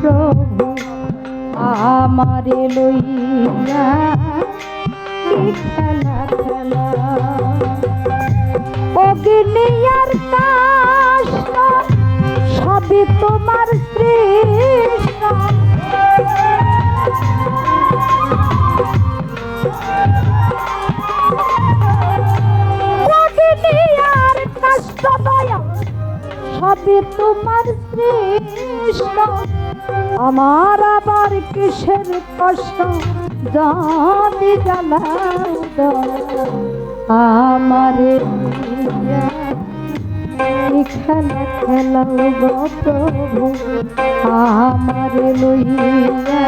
প্রভু আমারে লইয়া খেলা খেলা। অগ্নিয়ার কাষ্ট সবই তোমার সবই তোমার সৃষ্ট। আমার আবার কিসের কষ্ট? জানি জ্বালাও আমারে খেলা খেলাও প্রভু। আমারে লইয়া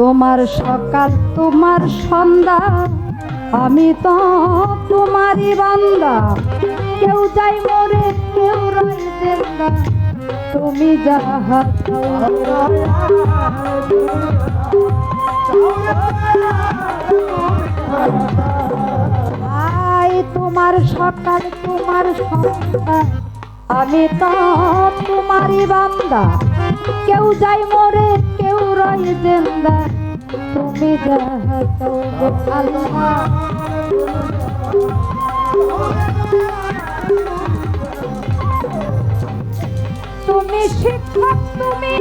তোমার সকাল, তোমার সন্ধ্যা, আমি তো তোমারই বান্দা। কেউ যাই মরে, কেউ রয় জেন্দা। তুমি যাহা আই তোমার সকাল, তোমার সন্ধ্যা। আমি তো তোমারই বান্দা। কেউ যাই মরে কেউ রয় জেন্দা তুমি যাহা আল্লাহ তুমি শিক্ষক, তুমি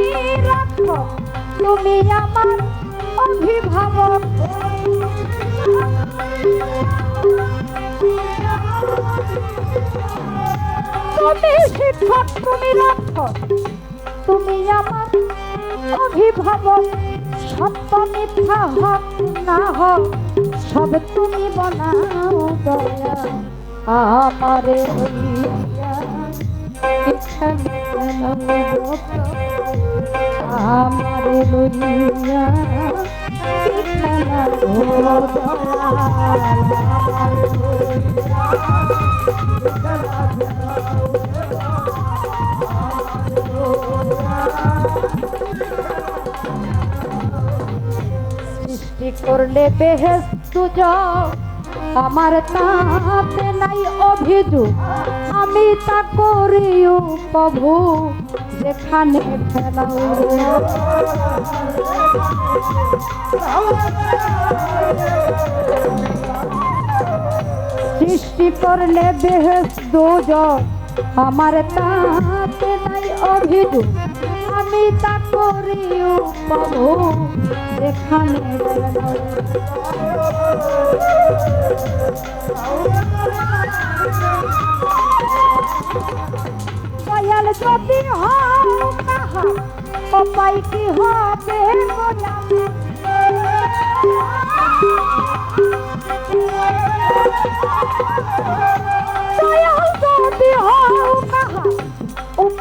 তুমি আমার অভিভাবক। তুমি শিক্ষক, তুমি রাখো অভিভাবক, সত্য মিথ্যা হক না হোক, সব তুমি বনাও দয়া। আমারে আমারে লইয়া কি খেলা করলে বেহেস আমার তাতে নাই অভিযোগ, আমি তা করি প্রভু, যেখানে ফেলাও। সৃষ্টি করলে বেহেস দুজন আমার তাতে নাই অভিযোগ। আমি তা করি যেখানে ফেলাও দয়াল যদি হও উপায় কি হবে গোলাম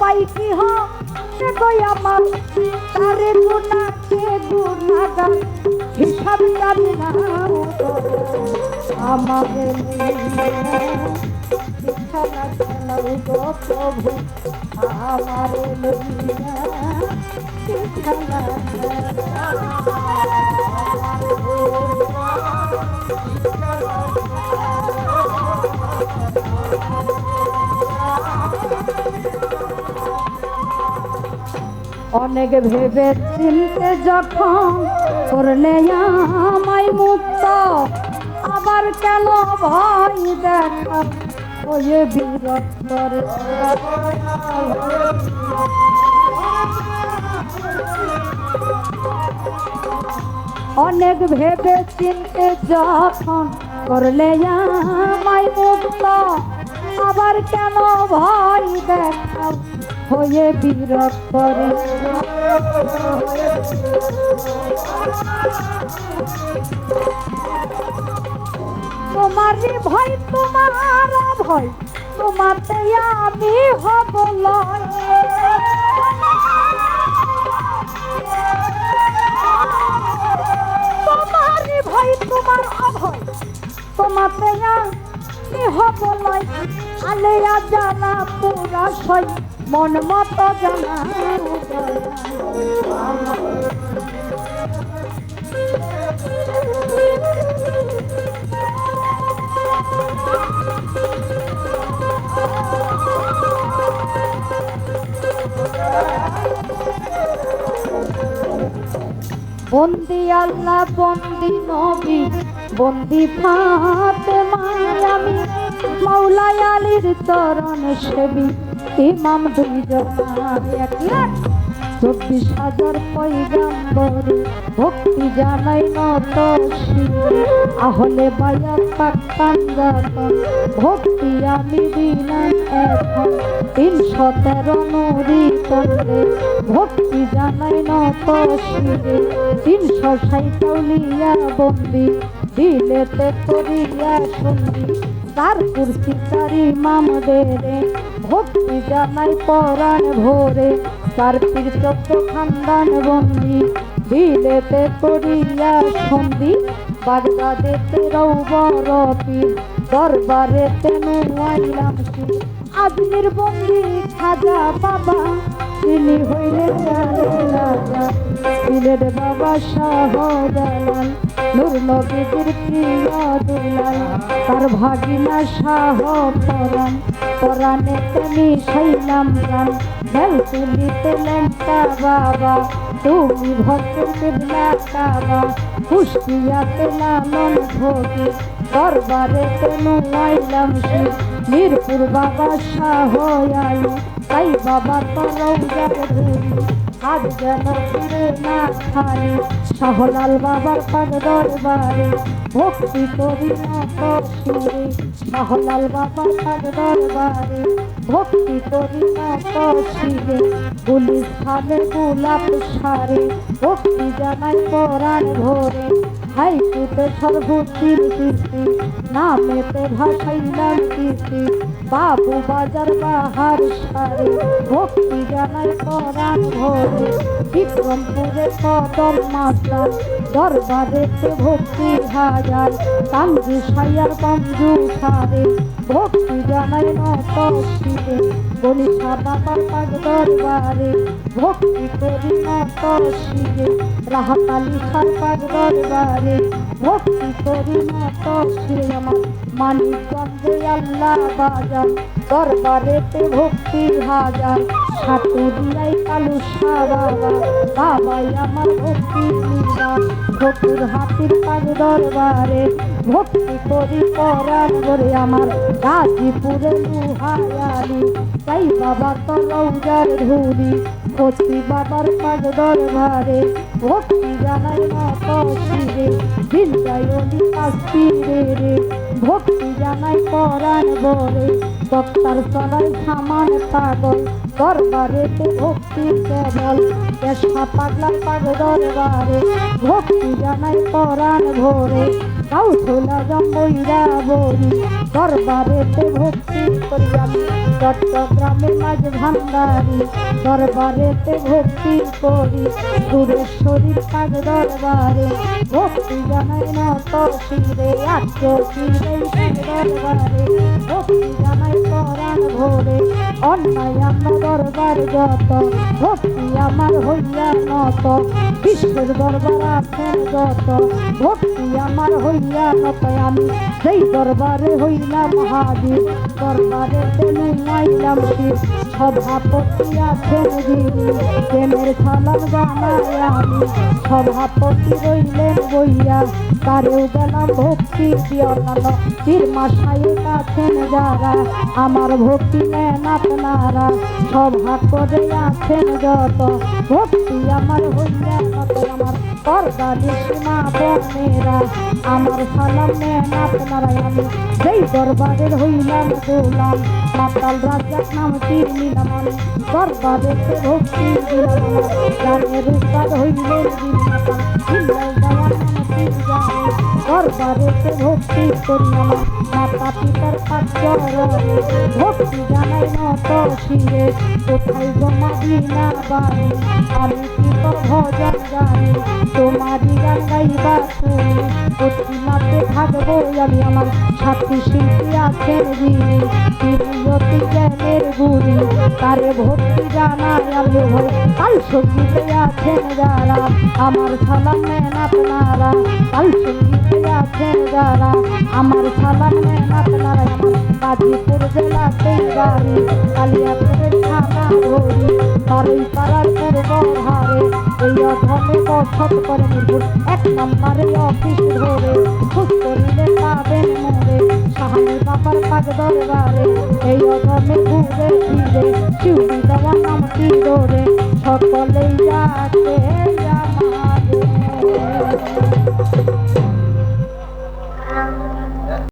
উপায় কি হবে গো আমার। তারে গুণা কে গুণাগার হিসাব জানি না গো প্রভু, আমার লইয়া অনেক ভেবে চিনতে যখন করলে আমায় মুক্ত, আবার কেন ভয় দেখা ওয়ে বিরক্তর অনেক ভেবে চিনতে যখন করলে আমায় মুক্ত, আবার কেন ভয় দেখাও হয়ে বিরক্তর তোমার ভয় তোমার ভয়, তোমাতে আমি হব লয় তোমার ভয়, তোমার অভয় তোমাতে আমি হব লয় আলেয়া জানা পুরা হয় মন মতো জানা। বন্দি আল্লাহ বন্দি নবী বন্দি ফাতেমা আমি মাওলাই আলীর চরণ সেবী। ইমাম দুইজন এক চব্বিশ হাজার পৈগাম্বরে ভক্তি জানাই নত আহলে পাক্তান যাতন ভক্তি আমি দিলাম এখন। তিনশো তেরো নুরি তন্ডে ভক্তি জানাই নত শিবে তিনশো বন্দি দিলেতে করিয়া সন্ধি তার কুর্সি তারি মামদেরে, ভক্তি জানাই পরাণ ভোরে। তার পীর চক্র খানদান বন্দি, দিলেতে করিয়া সন্ধি বাগদাদেতে রৌবর পীর দরবারেতে নুয়াইলাম শির। আজমির বন্দি খাজা বাবা, তিনি হইলেন রাজা। বাবা শাহ জালাল নূর নবীদের প্রিয় দুলাল তার ভাগিনা শাহ পরাণ। পরাণে তুমি শৈলাম গান বেল তুলিতে লেঙ্কা বাবা। তুমি ভক্তের কিবলা কাবা কুষ্টিয়াতে লালন ভোগে দরবারে তেনু আইলাম শিব মিরপুর বাবা শাহ আলু। তাই বাবা তরৌ যাবে ধুলি আজ যেন ফিরে না খালি শাহলাল বাবার পাদ দরবারে ভক্তি করি না কসুরে শাহলাল বাবার পাদ দরবারে ভক্তি করি না শিরে পুলিশ খালে গোলাপ সারে, ভক্তি জানাই পরাণ ভোরে। হাই কুতে সর্বতির কীর্তি নামেতে ভাসাইলাম কীর্তি বাবু বাজার বাহার সারে, ভক্তি জানাই পরাণ ভোরে। বিক্রমপুরে কদম মাস্টার দরবারেতে ভক্তি হাজার। কাঞ্জু সাইয়ার বন্ধু সারে, ভক্তি জানাই নত শিবে। গণিসা বাবার পাগ দরবারে, ভক্তি করি নত শিবে। রাহাতালি সার পাগ দরবারে, ভক্তি করি শিবে আমার মানিকগঞ্জে আল্লাহ বাজার দরবারেতে ভক্তি হাজার। সাতুরিয়াই কালু বাবা বাবাই আমার ভক্তি ঠকুর হাতির পাগ দরবারে, ভক্তি করি পরাণ করে আমার। গাজীপুরে লুহায়ালি তাই বাবা তো রৌজার ধুলি। ভক্তি বাবার পাগ দরবারে ভক্তি জানাই মত শিরে বিন্দায়নি কাশ্মীরে রে ভক্তি জানাই পরাণ বরে বক্তার চলাই সামান পাগল দরবারেতে ভক্তি কেবল, পেশা পাগলার পাগ দরবারে, ভক্তি জানাই পরাণ ভোরে কাউথলা জম্বইরা বরি দরবারেতে ভক্তি করি আমি চট্টগ্রামে মাঝ ভান্ডারি দরবারেতে ভক্তি করি সুরেশ্বরীর পাগ দরবারে, ভক্তি জানাই নত শিরে আত্ম শিরে দরবারে, ভক্তি জানাই পরাণ ভোরে, অন্যায় আমার দরবার যত, ভক্তি আমার হইয়া নত, বিশ্বের দরবার আছেন যত, ভক্তি আমার হইয়া নত, আমি সেই দরবারে হইলাম হাজির দরবারে নাইলাম শিব সভাপতি আছেন যিনি প্রেমের সালাম জানাই আমি। সভাপতি রইলেন বইয়া তারেও গেলাম ভক্তি দিয়নাল তীর মাসাই আছেন যারা, আমার ভক্তি নেন আপনারা। সভা করে আছেন যত, ভক্তি আমার কত আমার পর্দালি সীমা বোনেরা আমার সালাম নেন আপনারা আমি। যেই দরবারের হইলাম গোলাম। মাতাল নাম তীর আমি দরবারেতে ভক্তি গানের নাম তীর জানে ভক্তি করি মাতা পিতার পাচরণে ভক্তি জানাই নত শিরে কোথায় জমা দিনা বাড়ি আমি কি তোর ভজন গাই তোমারই গান গাইবা তুমি অতিমাতে থাকব আমি আমার সাথী শিল্পী আছেন তারে ভক্তি জানাই আমি ভয় কাল সঙ্গীতে আছেন যারা, আমার সালাম নেন আপনারা। কাল সঙ্গীতে আছেন যারা, আমার সালাম নেন আপনারা। বাজিপুর জেলাতে গাড়ি কালিয়াপুরের থানা ধরি। বারুই পাড়ার পূর্ব অধমে করে নির্ভুল। এক নম্বরে অফিস ধরে খুব করিলে পাবেন মোরে সাহানি বাবার পাক দরবারে, এই অধমে ঘুরে ফিরে। শিউরি দেওয়া নামটি ধরে, সকলেই যাচ্ছে